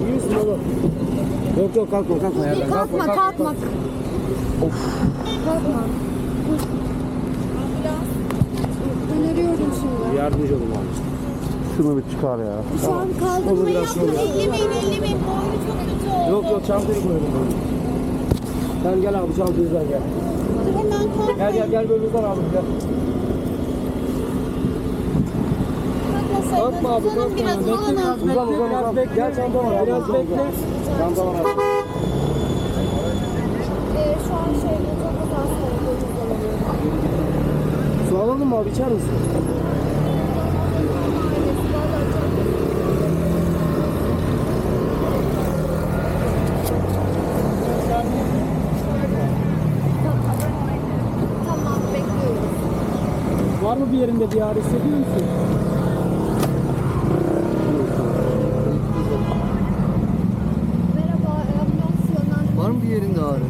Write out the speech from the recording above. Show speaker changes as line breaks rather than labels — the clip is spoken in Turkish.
İyi misin oğlum? Yok yok kalkma kalkma yerden.
Kalkma kalkma.
kalkma.
kalkma. Of. Kalkma. Öneriyorum şimdi.
Yardımcı olun abi.
Şunu bir çıkar ya.
Şu an kaldırma yapma. Ellemeyin ellemeyin. Boynu çok kötü oldu.
Yok yok çantayı koyalım. Sen gel abi çantayı sen
gel. Hemen kalkmayın.
Gel gel gel bölümden abi gel. Kalkma abi kalkma.
Biraz.
Uzan uzan uzan. Gel çanta var. Biraz bekle. Çanta var.
Ee, şu an şeyde çok soğuk.
Su alalım mı abi içer misin? Var mı bir yerinde bir ağrı hissediyor musun?
Merhaba ambulans yönlendirme
Var mı bir yerinde ağrı?